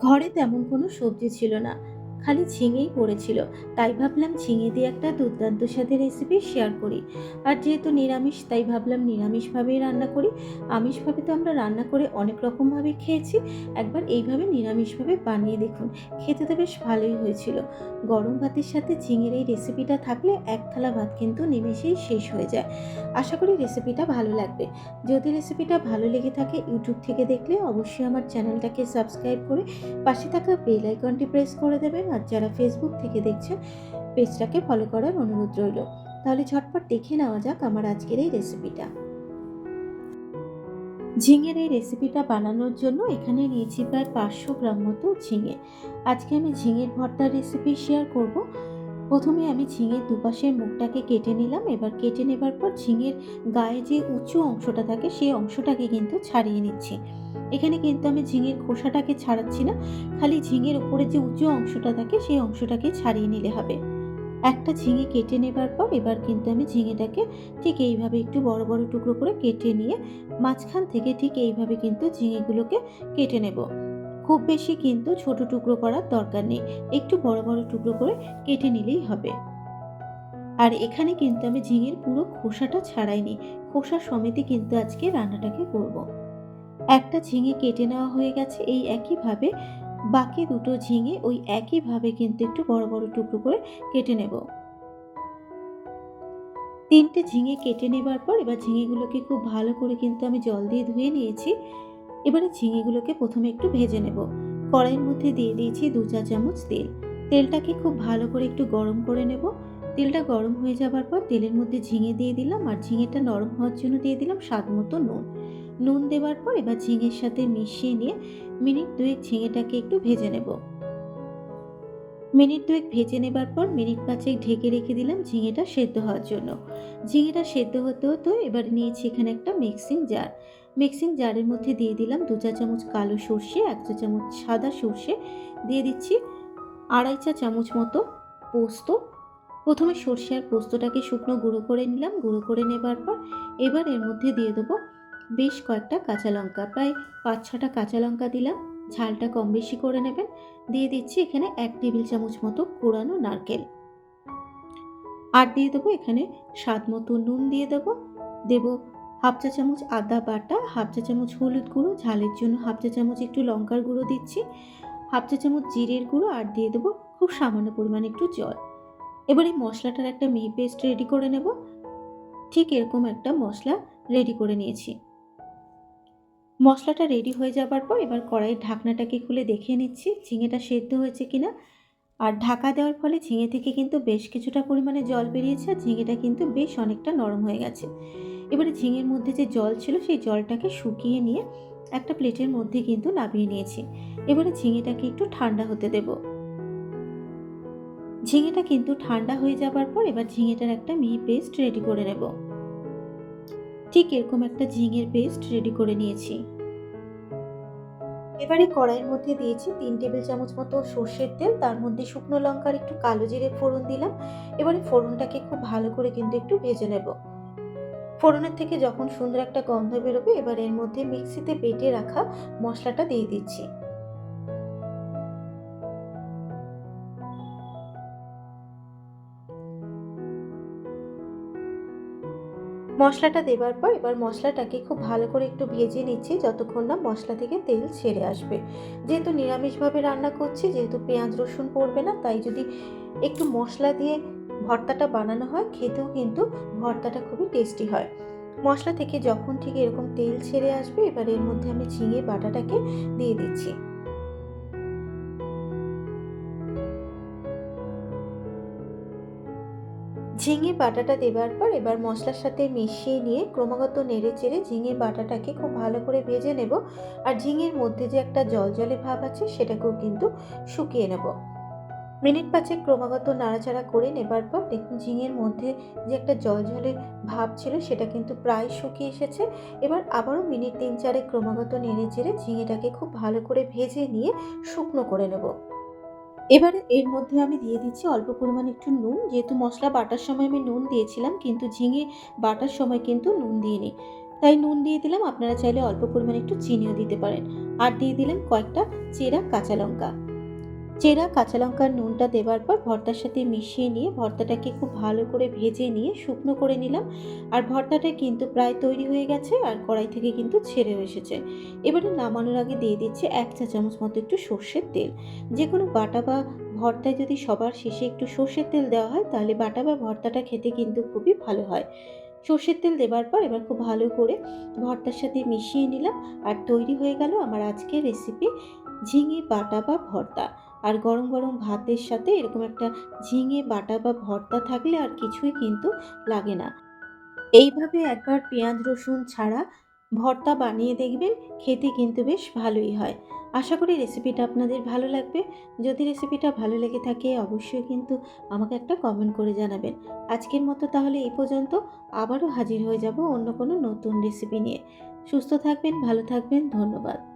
ঘরে তেমন কোনো সবজি ছিল না। খালি ঝিঙেই পড়েছিল তাই ভাবলাম ঝিঙে দিয়ে একটা দুর্দান্ত স্বাদের রেসিপি শেয়ার করি। আর যেহেতু নিরামিষ, তাই ভাবলাম নিরামিষভাবেই রান্না করি। আমিষভাবে তো আমরা রান্না করে অনেক রকমভাবে খেয়েছি। একবার এইভাবে নিরামিষভাবে বানিয়ে দেখুন। খেতে তো বেশ ভালোই হয়েছিল। গরম ভাতের সাথে ঝিঙের এই রেসিপিটা থাকলে এক থালা ভাত কিন্তু নিমেষেই শেষ হয়ে যায়। আশা করি রেসিপিটা ভালো লাগবে। যদি রেসিপিটা ভালো লেগে থাকে ইউটিউব থেকে দেখলে অবশ্যই আমার চ্যানেলটাকে সাবস্ক্রাইব করে পাশে থাকা বেল আইকনটি প্রেস করে দেবেন। আর যারা ফেসবুক থেকে দেখছেন, পেজটাকে ফলো করার অনুরোধ রইল। তাহলে ঝটপট দেখে নেওয়া যাক আমার আজকের এই রেসিপিটা ঝিঙের এই রেসিপিটা বানানোর জন্য এখানে নিয়েছি প্রায় পাঁচশো গ্রাম মতো ঝিঙে। আজকে আমি ঝিঙের ভর্তার রেসিপি শেয়ার করব। প্রথমে আমি ঝিঙের দুপাশের মুখটাকে কেটে নিলাম, এবার কেটে নেবার পর ঝিঙের গায়ে যে উঁচু অংশটা থাকে সেই অংশটাকে কিন্তু ছাড়িয়ে নিচ্ছি। এখানে কিন্তু আমি ঝিঙের খোসাটাকে ছাড়াচ্ছি না, খালি ঝিঙের উপরে যে উঁচু অংশটা থাকে সেই অংশটাকে ছাড়িয়ে নিলে হবে। একটা ঝিঙে কেটে নেবার পর এবার কিন্তু আমি ঝিঙেটাকে ঠিক এইভাবে একটু বড় বড় টুকরো করে কেটে নিয়ে মাঝখান থেকে ঠিক এইভাবে কিন্তু ঝিঙেগুলোকে কেটে নেব। খুব বেশি কিন্তু ছোট টুকরো করার দরকার নেই। একটু বড় বড় টুকরো করে কেটে নিলেই হবে। আর এখানে কিন্তু আমি ঝিঙের পুরো খোসাটা ছাড়াইনি। খোসা সমেতই কিন্তু আজকে রান্নাটাকে করব। একটা ঝিঙে কেটে নেওয়া হয়ে গেছে এই একইভাবে। বাকি দুটো ঝিঙে ওই একইভাবে কিন্তু একটু বড় বড় টুকরো করে কেটে নেব। তিনটে ঝিঙে কেটে নেবার পর এবার ঝিঙেগুলোকে খুব ভালো করে কিন্তু আমি জল দিয়ে ধুয়ে নিয়েছি। এবারে ঝিঙেগুলোকে প্রথমে একটু ভেজে নেব। কড়াইয়ের মধ্যে দিয়ে দিয়েছি দু চা চামচ তেল। তেলটাকে খুব ভালো করে একটু গরম করে নেব। তেলটা গরম হয়ে যাবার পর তেলের মধ্যে ঝিঙে দিয়ে দিলাম আর ঝিঙেটা নরম হওয়ার জন্য দিয়ে দিলাম স্বাদ মতো নুন। নুন দেওয়ার পর এবার ঝিঙের সাথে মিশিয়ে নিয়ে মিনিট দুয়েক ঝিঙেটাকে একটু ভেজে নেব। মিনিট দুয়েক ভেজে নেবার পর মিনিট পাঁচেক ঢেকে রেখে দিলাম ঝিঙেটা সেদ্ধ হওয়ার জন্য। ঝিঙেটা সেদ্ধ হতে হতো এবার নিয়েছি এখানে একটা মিক্সিং জার। মিক্সিং জারের মধ্যে দিয়ে দিলাম দু চা চামচ কালো সর্ষে, এক চা চামচ সাদা সর্ষে। দিয়ে দিচ্ছি আড়াই চা চামচ মতো পোস্ত। প্রথমে সর্ষে আর পোস্তটাকে শুকনো গুঁড়ো করে নিলাম। গুঁড়ো করে নেবার পর এবার এর মধ্যে দিয়ে দেবো বেশ কয়েকটা কাঁচা লঙ্কা। প্রায় পাঁচ ছটা কাঁচা লঙ্কা দিলাম। ঝালটা কম বেশি করে নেবেন। দিয়ে দিচ্ছি এখানে এক টেবিল চামচ মতো কোরানো নারকেল। আর দিয়ে দেবো এখানে স্বাদ মতো নুন দিয়ে দেবো। দেবো হাফ চা চামচ আদা বাটা, হাফ চা চামচ হলুদ গুঁড়ো, ঝালের জন্য হাফ চা চামচ একটু লঙ্কার গুঁড়ো দিচ্ছি। হাফ চা চামচ জিরের গুঁড়ো আর দিয়ে দেবো খুব সামান্য পরিমাণে একটু জল। এবার এই মশলাটার একটা মিহি পেস্ট রেডি করে নেব। ঠিক এরকম একটা মশলা রেডি করে নিয়েছি। মশলাটা রেডি হয়ে যাবার পর এবার কড়াইয়ের ঢাকনাটাকে খুলে দেখে নিচ্ছি, ঝিঙেটা সেদ্ধ হয়েছে কিনা। আর ঢাকা দেওয়ার ফলে ঝিঙে থেকে কিন্তু বেশ কিছুটা পরিমাণে জল বেরিয়েছে আর ঝিঙেটা কিন্তু বেশ অনেকটা নরম হয়ে গেছে। এবারে ঝিঙের মধ্যে যে জল ছিল সেই জলটাকে শুকিয়ে নিয়ে একটা প্লেটের মধ্যে কিন্তু নামিয়ে নিয়েছি। এবারে ঝিঙেটাকে একটু ঠান্ডা হতে দেব। ঝিঙেটা কিন্তু ঠান্ডা হয়ে যাবার পর এবার ঝিঙেটার একটা মিহি পেস্ট রেডি করে নেব। ঠিক এরকম একটা ঝিঙের পেস্ট রেডি করে নিয়েছি। এবারে কড়াইয়ের মধ্যে দিয়েছি তিন টেবিল চামচ মতো সর্ষের তেল, তার মধ্যে শুকনো লঙ্কার একটু কালো জিরে ফোড়ন দিলাম। এবারে ফোড়নটাকে খুব ভালো করে কিন্তু একটু ভেজে নেব। ফোড়নের থেকে যখন সুন্দর একটা গন্ধ বেরোবে, এবার এর মধ্যে মিক্সিতে বেটে রাখা মশলাটা দিয়ে দিচ্ছি। মশলাটা দেবার পর এবার মশলাটাকে খুব ভালো করে একটু ভেজে নিচ্ছি যতক্ষণ না মশলা থেকে তেল ছেড়ে আসবে। যেহেতু নিরামিষভাবে রান্না করছি, যেহেতু পেঁয়াজ রসুন পড়বে না, তাই যদি একটু মশলা দিয়ে ভর্তাটা বানানো হয়, খেতেও কিন্তু ভর্তাটা খুবই টেস্টি হয়। মশলা থেকে যখন ঠিক এরকম তেল ছেড়ে আসবে, এবার এর মধ্যে আমি ঝিঙে বাটাটাকে দিয়ে দিচ্ছি। ঝিঙে বাটাটা দেবার পর এবার মশলার সাথে মিশিয়ে নিয়ে ক্রমাগত নেড়ে চেড়ে ঝিঙে বাটাটাকে খুব ভালো করে ভেজে নেব। আর ঝিঙের মধ্যে যে একটা জল জলে ভাব আছে, সেটাকেও কিন্তু শুকিয়ে নেব। মিনিট পাঁচেক ক্রমাগত নাড়াচাড়া করে নেবার পর দেখুন ঝিঙের মধ্যে যে একটা জল জলে ভাব ছিল, সেটা কিন্তু প্রায় শুকিয়ে এসেছে। এবার আবারও মিনিট তিন চারে ক্রমাগত নেড়ে চেড়ে ঝিঙেটাকে খুব ভালো করে ভেজে নিয়ে শুকনো করে নেব। এবারে এর মধ্যে আমি দিয়ে দিচ্ছি অল্প পরিমাণ একটু নুন। যেহেতু মশলা বাটার সময় আমি নুন দিয়েছিলাম, কিন্তু ঝিঙে বাটার সময় কিন্তু নুন দিইনি। তাই নুন দিয়ে দিলাম। আপনারা চাইলে অল্প পরিমাণে একটু চিনিও দিতে পারেন। আর দিয়ে দিলাম কয়েকটা চেরা কাঁচা লঙ্কা। চেরা কাঁচা লঙ্কার নুনটা দেওয়ার পর ভর্তার সাথে মিশিয়ে নিয়ে ভর্তাটাকে খুব ভালো করে ভেজে নিয়ে শুকনো করে নিলাম। আর ভর্তাটা কিন্তু প্রায় তৈরি হয়ে গেছে আর কড়াই থেকে কিন্তু ছেড়ে এসেছে। এবারে নামানোর আগে দিয়ে দিচ্ছে এক চা চামচ মতো একটু সর্ষের তেল। যে কোনো বাটা বা ভর্তায় যদি সবার শেষে একটু সর্ষের তেল দেওয়া হয়, তাহলে বাটা বা ভর্তাটা খেতে কিন্তু খুবই ভালো হয়। সর্ষের তেল দেওয়ার পর এবার খুব ভালো করে ভর্তার সাথে মিশিয়ে নিলাম। আর তৈরি হয়ে গেল আমার আজকের রেসিপি ঝিঙে বাটা বা ভর্তা। আর গরম গরম ভাতের সাথে এরকম একটা ঝিঙে, বাটা বা ভর্তা থাকলে আর কিছুই কিন্তু লাগে না। এইভাবে একবার পেঁয়াজ, রসুন ছাড়া ভর্তা বানিয়ে দেখবেন, খেতে কিন্তু বেশ ভালোই হয়। আশা করি রেসিপিটা আপনাদের ভালো লাগবে। যদি রেসিপিটা ভালো লেগে থাকে অবশ্যই কিন্তু আমাকে একটা কমেন্ট করে জানাবেন। আজকের মতো তাহলে এই পর্যন্ত। আবারও হাজির হয়ে যাব অন্য কোনো নতুন রেসিপি নিয়ে। সুস্থ থাকবেন, ভালো থাকবেন, ধন্যবাদ।